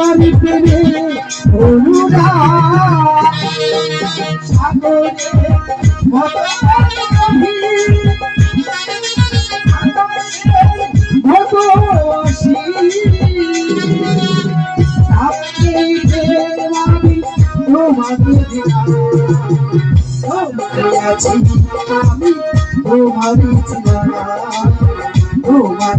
আমার প্রেমে আমি তোমার তোমার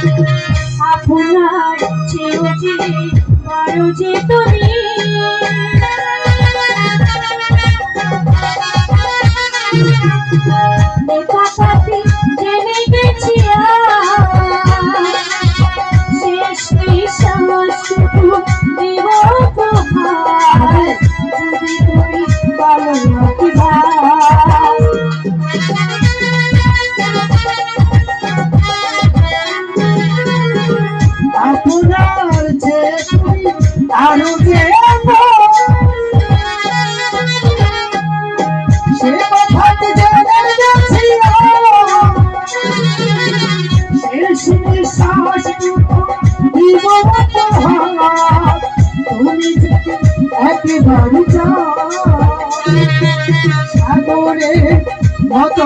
কেউ যে তুমি আরও দেব সে কথাতে জানার যাচ্ছি এসে শ্বাস দিব তুমি একেবারে যা সাগরে মতো